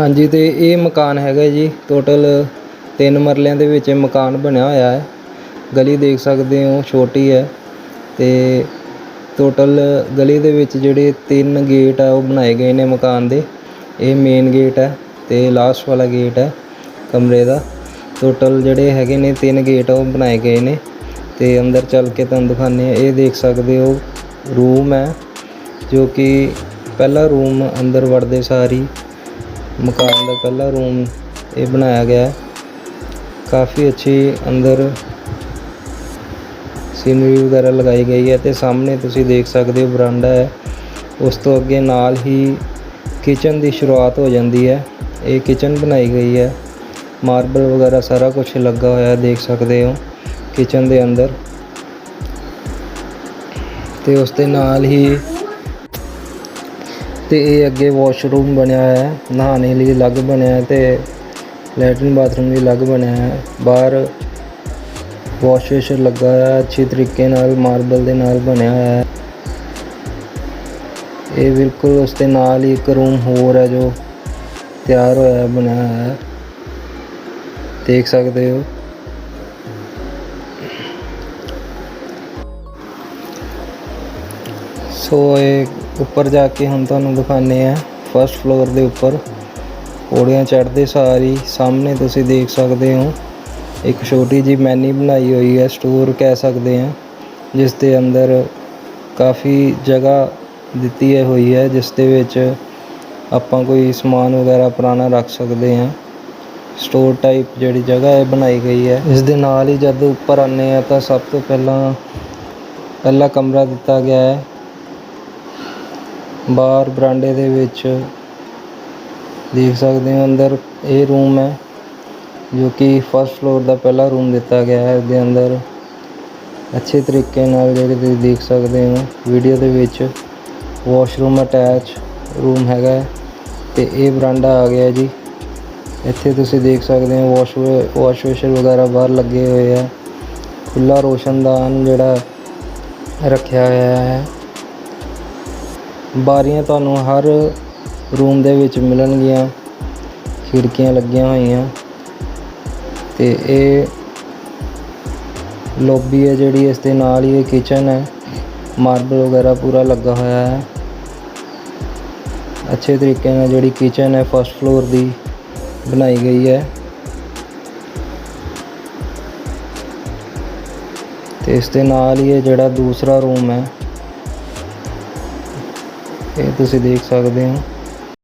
ਹਾਂਜੀ ਅਤੇ ਇਹ ਮਕਾਨ ਹੈਗਾ ਜੀ ਟੋਟਲ ਤਿੰਨ ਮਰਲਿਆਂ ਦੇ ਵਿੱਚ ਇਹ ਮਕਾਨ ਬਣਿਆ ਹੋਇਆ ਹੈ। ਗਲੀ ਦੇਖ ਸਕਦੇ ਹੋ, ਛੋਟੀ ਹੈ। ਅਤੇ ਟੋਟਲ ਗਲੀ ਦੇ ਵਿੱਚ ਜਿਹੜੇ ਤਿੰਨ ਗੇਟ ਆ, ਉਹ ਬਣਾਏ ਗਏ ਨੇ ਮਕਾਨ ਦੇ। ਇਹ ਮੇਨ ਗੇਟ ਹੈ ਅਤੇ ਲਾਸਟ ਵਾਲਾ ਗੇਟ ਹੈ ਕਮਰੇ ਦਾ। ਟੋਟਲ ਜਿਹੜੇ ਹੈਗੇ ਨੇ ਤਿੰਨ ਗੇਟ ਆ, ਉਹ ਬਣਾਏ ਗਏ ਨੇ। ਅਤੇ ਅੰਦਰ ਚੱਲ ਕੇ ਤੁਹਾਨੂੰ ਦਿਖਾਉਂਦੇ ਆ ਇਹ ਦੇਖ ਸਕਦੇ ਹੋ ਰੂਮ ਹੈ ਜੋ ਕਿ ਪਹਿਲਾ ਰੂਮ ਅੰਦਰ ਵੜਦੇ ਸਾਰੀ ਮਕਾਨ ਦਾ ਪਹਿਲਾ ਰੂਮ ਇਹ ਬਣਾਇਆ ਗਿਆ ਹੈ। ਕਾਫੀ ਅੱਛੀ ਅੰਦਰ ਸੀਨਰੀ ਵਗੈਰਾ ਲਗਾਈ ਗਈ ਹੈ ਤੇ ਸਾਹਮਣੇ ਤੁਸੀਂ ਦੇਖ ਸਕਦੇ ਹੋ ਬਰਾਂਡਾ ਹੈ। ਉਸ ਤੋਂ ਅੱਗੇ ਨਾਲ ਹੀ ਕਿਚਨ ਦੀ ਸ਼ੁਰੂਆਤ ਹੋ ਜਾਂਦੀ ਹੈ। ਇਹ ਕਿਚਨ ਬਣਾਈ ਗਈ ਹੈ। ਮਾਰਬਲ ਵਗੈਰਾ ਸਾਰਾ ਕੁਝ ਲੱਗਾ ਹੋਇਆ ਦੇਖ ਸਕਦੇ ਹੋ ਕਿਚਨ ਦੇ ਅੰਦਰ। ਤੇ ਉਸ ਦੇ ਨਾਲ ਹੀ ਤੇ ਇਹ ਅੱਗੇ ਵਾਸ਼ਰੂਮ ਬਣਿਆ ਹੋਇਆ ਹੈ, ਨਹਾਉਣੇ ਲਈ ਅਲੱਗ ਬਣਿਆ ਹੈ ਤੇ ਲੈਟਰਿਨ ਬਾਥਰੂਮ ਲਈ ਅਲੱਗ ਬਣਿਆ ਹੈ। ਬਾਹਰ ਵਾਸ਼ ਵੇਸ਼ਰ ਲੱਗਾ ਹੋਇਆ ਹੈ, ਅੱਛੇ ਤਰੀਕੇ ਨਾਲ ਮਾਰਬਲ ਦੇ ਨਾਲ ਬਣਿਆ ਹੋਇਆ ਹੈ। ਇਹ ਬਿਲਕੁਲ ਉਸ ਦੇ ਨਾਲ ਹੀ ਇੱਕ ਰੂਮ ਹੋਰ ਹੈ ਜੋ ਤਿਆਰ ਹੋਇਆ ਬਣਿਆ ਹੋਇਆ ਹੈ। ਦੇਖ ਸਕਦੇ ਹੋ। ਸੋ ਇਹ ਉੱਪਰ ਜਾ ਕੇ ਹੁਣ ਤੁਹਾਨੂੰ ਦਿਖਾਉਂਦੇ ਆ ਫਸਟ ਫਲੋਰ ਦੇ ਉੱਪਰ। ਪੌੜੀਆਂ ਚੜ੍ਹਦੇ ਸਾਰੀ ਸਾਹਮਣੇ ਤੁਸੀਂ ਦੇਖ ਸਕਦੇ ਹੋ। ਇੱਕ ਛੋਟੀ ਜੀ ਮੈਨੀ ਬਣਾਈ ਹੋਈ ਹੈ ਸਟੋਰ ਕਹਿ ਸਕਦੇ ਆ ਜਿਸ ਦੇ ਅੰਦਰ ਕਾਫੀ ਜਗ੍ਹਾ ਦਿੱਤੀ ਹੈ ਹੋਈ ਹੈ, ਜਿਸ ਦੇ ਵਿੱਚ ਆਪਾਂ ਕੋਈ ਸਮਾਨ ਵਗੈਰਾ ਪੁਰਾਣਾ ਰੱਖ ਸਕਦੇ ਹਾਂ। ਸਟੋਰ ਟਾਈਪ ਜਿਹੜੀ ਜਗ੍ਹਾ ਹੈ ਬਣਾਈ ਗਈ ਹੈ। ਇਸ ਦੇ ਨਾਲ ਹੀ ਜਦ ਉੱਪਰ ਆਨੇ ਆ ਤਾਂ ਸਭ ਤੋਂ ਪਹਿਲਾਂ ਪਹਿਲਾ ਕਮਰਾ ਦਿੱਤਾ ਗਿਆ ਹੈ। ਬਾਹਰ ਬਰਾਂਡੇ ਦੇ ਵਿੱਚ ਦੇਖ ਸਕਦੇ ਹੋ, ਅੰਦਰ ਇਹ ਰੂਮ ਹੈ, ਜੋ ਕਿ ਫਸਟ ਫਲੋਰ ਦਾ ਪਹਿਲਾ ਰੂਮ ਦਿੱਤਾ ਗਿਆ ਹੈ ਉਹਦੇ ਅੰਦਰ। ਅੱਛੇ ਤਰੀਕੇ ਨਾਲ ਜਿਹੜੇ ਤੁਸੀਂ ਦੇਖ ਸਕਦੇ ਹੋ ਵੀਡੀਓ ਦੇ ਵਿੱਚ ਵਾਸ਼ਰੂਮ ਅਟੈਚ ਰੂਮ ਹੈਗਾ ਹੈ ਤੇ ਇਹ ਬਰਾਂਡਾ ਆ ਗਿਆ ਜੀ। ਇੱਥੇ ਤੁਸੀਂ ਦੇਖ ਸਕਦੇ ਹੋ ਵਾਸ਼ ਵਾਸ਼ ਵੇਸ਼ਰ ਵਗੈਰਾ ਬਾਹਰ ਲੱਗੇ ਹੋਏ ਆ। ਖੁੱਲਾ ਰੋਸ਼ਨਦਾਨ ਜਿਹੜਾ ਰੱਖਿਆ ਹੋਇਆ ਹੈ। ਬਾਰੀਆਂ ਤੁਹਾਨੂੰ ਹਰ ਰੂਮ ਦੇ ਵਿੱਚ ਮਿਲਣਗੀਆਂ, ਖਿੜਕੀਆਂ ਲੱਗੀਆਂ ਹੋਈਆਂ। ਤੇ ਇਹ ਲੌਬੀ ਹੈ ਜਿਹੜੀ ਇਸ ਦੇ ਨਾਲ ਹੀ ਇਹ ਕਿਚਨ ਹੈ। ਮਾਰਬਲ ਵਗੈਰਾ ਪੂਰਾ ਲੱਗਾ ਹੋਇਆ ਹੈ। ਅੱਛੇ ਤਰੀਕੇ ਨਾਲ ਜਿਹੜੀ ਕਿਚਨ ਹੈ ਫਸਟ ਫਲੋਰ ਦੀ ਬਣਾਈ ਗਈ ਹੈ। ਤੇ ਇਸ ਦੇ ਨਾਲ ਹੀ ਇਹ ਜਿਹੜਾ ਦੂਸਰਾ ਰੂਮ ਹੈ ਇਹ ਤੁਸੀਂ ਦੇਖ ਸਕਦੇ ਹੋ।